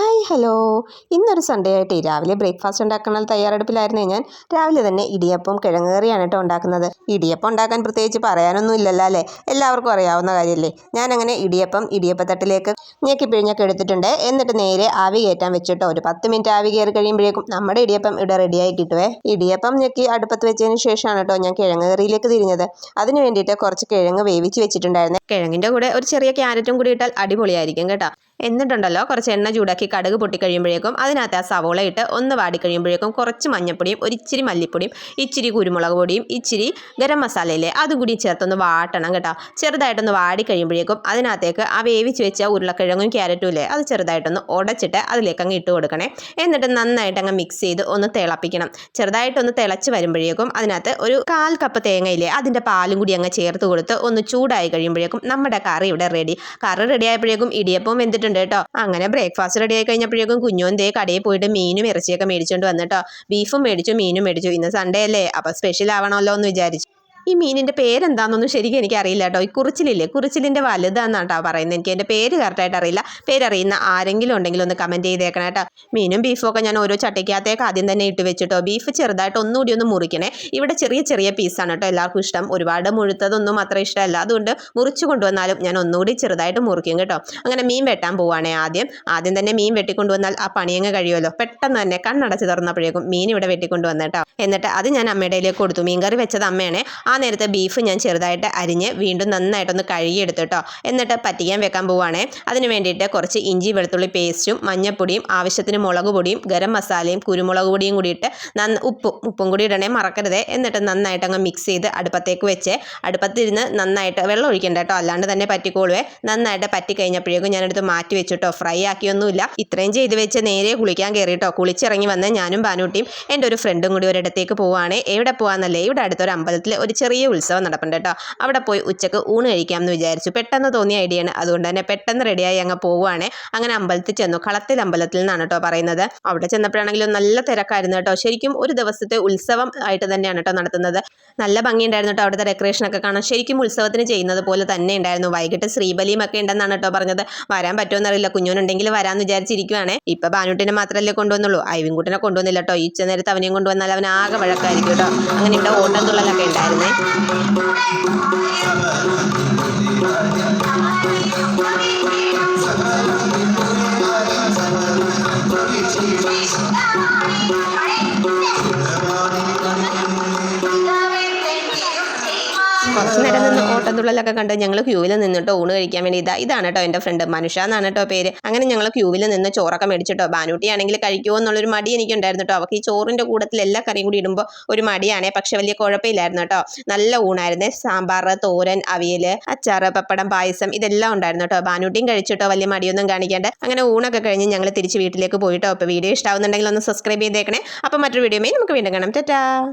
Hi hello. ഇന്നൊരു Sunday ആയിട്ട് രാവിലെ ബ്രേക്ക്ഫാസ്റ്റ് ഉണ്ടാക്കുന്ന തയ്യാറെടുപ്പിലായിരുന്നേ ഞാൻ. രാവിലെ തന്നെ ഇടിയപ്പം കിഴങ്ങേറിയാണ് കേട്ടോ ഉണ്ടാക്കുന്നത്. ഇടിയപ്പം ഉണ്ടാക്കാൻ പ്രത്യേകിച്ച് പറയാനൊന്നും ഇല്ലല്ലോ അല്ലേ? എല്ലാവർക്കും അറിയാവുന്ന കാര്യമല്ലേ ഞാനങ്ങനെ ഇടിയപ്പം ഇടിയപ്പത്തട്ടിലേക്ക് ഞെക്കി പിഴിഞ്ഞൊക്കെ എടുത്തിട്ടുണ്ട്. എന്നിട്ട് നേരെ ആവി കയറ്റാൻ വെച്ചിട്ടോ. ഒരു പത്ത് മിനിറ്റ് ആവി കയറി കഴിയുമ്പോഴേക്കും നമ്മുടെ ഇടിയപ്പം ഇവിടെ റെഡിയായി കിട്ടുവേ. ഇടിയപ്പം ഞെക്കി അടുപ്പത്ത് വെച്ചതിന് ശേഷമാണ് കേട്ടോ ഞാൻ കിഴങ്ങ് കറിയിലേക്ക് തിരിഞ്ഞത്. അതിന് വേണ്ടിയിട്ട് കുറച്ച് കിഴങ്ങ് വേവിച്ച് വെച്ചിട്ടുണ്ടായിരുന്നു. കിഴങ്ങിന്റെ കൂടെ ഒരു ചെറിയ ക്യാരറ്റും കൂടി ഇട്ടാൽ അടിപൊളിയായിരിക്കും കേട്ടോ. എന്നിട്ടുണ്ടല്ലോ കുറച്ച് എണ്ണ ചൂടാക്കി കടുക് പൊട്ടിക്കഴിയുമ്പോഴേക്കും അതിനകത്ത് ആ സവോള ഇട്ട് ഒന്ന് വാടിക്കഴിയുമ്പോഴേക്കും കുറച്ച് മഞ്ഞപ്പൊടിയും ഒരിച്ചിരി മല്ലിപ്പൊടിയും ഇച്ചിരി കുരുമുളക് പൊടിയും ഇച്ചിരി ഗരം മസാലയില്ലേ അതും കൂടി ചേർത്തൊന്ന് വാട്ടണം കേട്ടോ. ചെറുതായിട്ടൊന്ന് വാടി കഴിയുമ്പോഴേക്കും അതിനകത്തേക്ക് ആ വേവിച്ച് വെച്ച ഉരുളക്കിഴങ്ങും ക്യാരറ്റും ഇല്ലേ? അത് ചെറുതായിട്ടൊന്ന് ഉടച്ചിട്ട് അതിലേക്ക് അങ്ങ് ഇട്ട് കൊടുക്കണേ. എന്നിട്ട് നന്നായിട്ട് അങ്ങ് മിക്സ് ചെയ്ത് ഒന്ന് തിളപ്പിക്കണം. ചെറുതായിട്ടൊന്ന് തിളച്ച് വരുമ്പോഴേക്കും അതിനകത്ത് ഒരു കാൽ കപ്പ് തേങ്ങയില്ലേ അതിന്റെ പാലും കൂടി അങ്ങ് ചേർത്ത് കൊടുത്ത് ഒന്ന് ചൂടായി കഴിയുമ്പോഴേക്കും നമ്മുടെ കറി ഇവിടെ റെഡി കറി റെഡി ആയപ്പോഴേക്കും ഇടിയപ്പം വെന്തിട്ടുണ്ട് കേട്ടോ. അങ്ങനെ ബ്രേക്ക്ഫാസ്റ്റ് റെഡി ആയി കഴിഞ്ഞപ്പോഴേക്കും കുഞ്ഞോൻ ദേ കടയിൽ പോയിട്ട് മീനും ഇറച്ചിയൊക്കെ മേടിച്ചുകൊണ്ട് വന്നിട്ടോ ബീഫും മേടിച്ചു മീനും മേടിച്ചു. ഇന്ന് സൺഡേ അല്ലേ? അപ്പോൾ സ്പെഷ്യൽ ആവണമല്ലോ എന്ന് വിചാരിച്ചു. ഈ മീനിന്റെ പേരെന്താണെന്നൊന്നും ശരിക്കും എനിക്കറിയില്ല കേട്ടോ. ഈ കുറിച്ചിലില്ലേ? കുറിച്ചിലിന്റെ വലുതാന്നാണ് കേട്ടോ പറയുന്നത്. എനിക്ക് എന്റെ പേര് കറക്റ്റായിട്ട് അറിയില്ല. പേരറിയുന്ന ആരെങ്കിലും ഉണ്ടെങ്കിൽ ഒന്ന് കമന്റ് ചെയ്തേക്കണം കേട്ടോ. മീനും ബീഫും ഒക്കെ ഞാൻ ഓരോ ചട്ടിക്കകത്തേക്ക് ആദ്യം തന്നെ ഇട്ട് വെച്ചിട്ടോ. ബീഫ് ചെറുതായിട്ട് ഒന്നുകൂടി ഒന്ന് മുറിക്കണേ. ഇവിടെ ചെറിയ ചെറിയ പീസാണ് കേട്ടോ എല്ലാവർക്കും ഇഷ്ടം. ഒരുപാട് മുഴുത്തതൊന്നും അത്ര ഇഷ്ടമല്ല. അതുകൊണ്ട് മുറിച്ച് കൊണ്ടുവന്നാലും ഞാൻ ഒന്നുകൂടി ചെറുതായിട്ട് മുറിക്കും കേട്ടോ. അങ്ങനെ മീൻ വെട്ടാൻ പോവുകയാണേ ആദ്യം. ആദ്യം തന്നെ മീൻ വെട്ടിക്കൊണ്ടുവന്നാൽ ആ പണിയങ്ങ് കഴിയുമല്ലോ. പെട്ടെന്ന് തന്നെ കണ്ണടച്ച് തുറന്നപ്പോഴേക്കും മീൻ ഇവിടെ വെട്ടിക്കൊണ്ടുവന്നേട്ടോ. എന്നിട്ട് അത് ഞാൻ അമ്മയുടെ കൊടുത്തു കൊടുത്തു. മീൻകറി വെച്ചത് അമ്മയാണ്. ആ നേരത്തെ ബീഫ് ഞാൻ ചെറുതായിട്ട് അരിഞ്ഞ് വീണ്ടും നന്നായിട്ടൊന്ന് കഴുകിയെടുത്തു കേട്ടോ എന്നിട്ട് പറ്റിക്കാൻ വെക്കാൻ പോവുകയാണേ അതിന് വേണ്ടിയിട്ട് കുറച്ച് ഇഞ്ചി വെളുത്തുള്ളി പേസ്റ്റും മഞ്ഞപ്പൊടിയും ആവശ്യത്തിന് മുളക് പൊടിയും ഗരം മസാലയും കുരുമുളക് പൊടിയും കൂടിയിട്ട് നന്ന ഉപ്പും ഉപ്പും കൂടി ഇടണേ മറക്കരുതേ. എന്നിട്ട് നന്നായിട്ട് അങ്ങ് മിക്സ് ചെയ്ത് അടുപ്പത്തേക്ക് വെച്ച് അടുപ്പത്തിരുന്ന് നന്നായിട്ട് വെള്ളം ഒഴിക്കണ്ട കേട്ടോ അല്ലാണ്ട് തന്നെ പറ്റിക്കോളുവേ. നന്നായിട്ട് പറ്റി കഴിഞ്ഞപ്പോഴേക്കും ഞാനെടുത്ത് മാറ്റി വെച്ചിട്ടോ ഫ്രൈ ആക്കിയൊന്നുമില്ല. ഇത്രയും ചെയ്ത് വെച്ച് നേരെ കുളിക്കാൻ കയറിയിട്ടോ കുളിച്ചിറങ്ങി വന്ന് ഞാനും ബാനൂട്ടിയും എന്റെ ഒരു ഫ്രണ്ടും കൂടി ഒരിടത്തേക്ക് പോവുകയാണ് എവിടെ പോകാമെന്നല്ലേ ഇവിടെ അടുത്തൊരു അമ്പലത്തിൽ ഒരു ചെറിയ ഉത്സവം നടപ്പുണ്ട് കേട്ടോ. അവിടെ പോയി ഉച്ചയ്ക്ക് ഊണ് കഴിക്കാം എന്ന് വിചാരിച്ചു. പെട്ടെന്ന് തോന്നിയ ഐഡിയയാണ് അതുകൊണ്ട് തന്നെ പെട്ടെന്ന് റെഡിയായി അങ്ങ് പോവുകയാണ് അങ്ങനെ അമ്പലത്തിൽ ചെന്നു. കളത്തിൽ അമ്പലത്തിൽ നിന്നാണ് കേട്ടോ പറയുന്നത്. അവിടെ ചെന്നപ്പോഴാണെങ്കിലും നല്ല തിരക്കായിരുന്നു കേട്ടോ. ശരിക്കും ഒരു ദിവസത്തെ ഉത്സവം ആയിട്ട് തന്നെയാണ് കേട്ടോ നടത്തുന്നത്. നല്ല ഭംഗിയുണ്ടായിരുന്നു കേട്ടോ അവിടുത്തെ ഡെക്കറേഷനൊക്കെ കാണാൻ. ശരിക്കും ഉത്സവത്തിന് ചെയ്യുന്നത് പോലെ തന്നെ ഉണ്ടായിരുന്നു. വൈകിട്ട് ശ്രീബലിയും ഒക്കെ ഉണ്ടെന്നാണ് കേട്ടോ പറഞ്ഞത്. വരാൻ പറ്റുമെന്നറിയില്ല കുഞ്ഞുനുണ്ടെങ്കിൽ വരാമെന്ന് വിചാരിച്ചിരിക്കുവാണ്. ഇപ്പൊ ബാനുട്ടിനെ മാത്രമല്ലേ കൊണ്ടുവന്നുള്ളൂ. ഐവിൻകുട്ടിനെ കൊണ്ടുവന്നില്ല കേട്ടോ ഈ നേരത്തെ അവനെയും കൊണ്ടുവന്നാൽ അവൻ ആകെ വഴക്കായിരിക്കും കേട്ടോ അങ്ങനെ ഇവിടെ ഓട്ടം തുള്ളലൊക്കെ ഉണ്ടായിരുന്നേ. കുറച്ച് നേരം നിന്ന് ഓട്ടംതുള്ളലൊക്കെ കണ്ട് ഞങ്ങൾ ക്യൂവിൽ നിന്നിട്ടോ ഊണ് കഴിക്കാൻ വേണ്ടി ഇതാ ഇതാണ് കേട്ടോ എന്റെ ഫ്രണ്ട് മനുഷ എന്നാണ് കേട്ടോ പേര്. അങ്ങനെ ഞങ്ങൾ ക്യൂവിൽ നിന്ന് ചോറൊക്കെ മേടിച്ചിട്ടോ. ബാനൂട്ടി ആണെങ്കിൽ കഴിക്കുമോ എന്നുള്ളൊരു മടി എനിക്കുണ്ടായിരുന്നു കേട്ടോ അവർക്ക് ഈ ചോറിന്റെ കൂടത്തിൽ എല്ലാ കറിയും കൂടി ഇടുമ്പോൾ ഒരു മടിയാണേ. പക്ഷെ വലിയ കുഴപ്പമില്ലായിരുന്നു കേട്ടോ നല്ല ഊണായിരുന്നു. സാമ്പാർ തോരൻ അവിയൽ അച്ചാർ പപ്പടം പായസം ഇതെല്ലാം ഉണ്ടായിരുന്നു കേട്ടോ ബാനൂട്ടിയും കഴിച്ചിട്ടോ. വലിയ മടിയൊന്നും കാണിക്കാണ്ട്. അങ്ങനെ ഊണൊക്കെ കഴിഞ്ഞ് ഞങ്ങൾ തിരിച്ച് വീട്ടിലേക്ക് പോയിട്ടോ. അപ്പോൾ വീഡിയോ ഇഷ്ടമാവുന്നുണ്ടെങ്കിൽ ഒന്ന് സബ്സ്ക്രൈബ് ചെയ്തേക്കണേ. അപ്പോൾ മറ്റൊരു വീഡിയോ നമുക്ക് വീണ്ടും കാണാം. ടാറ്റാ.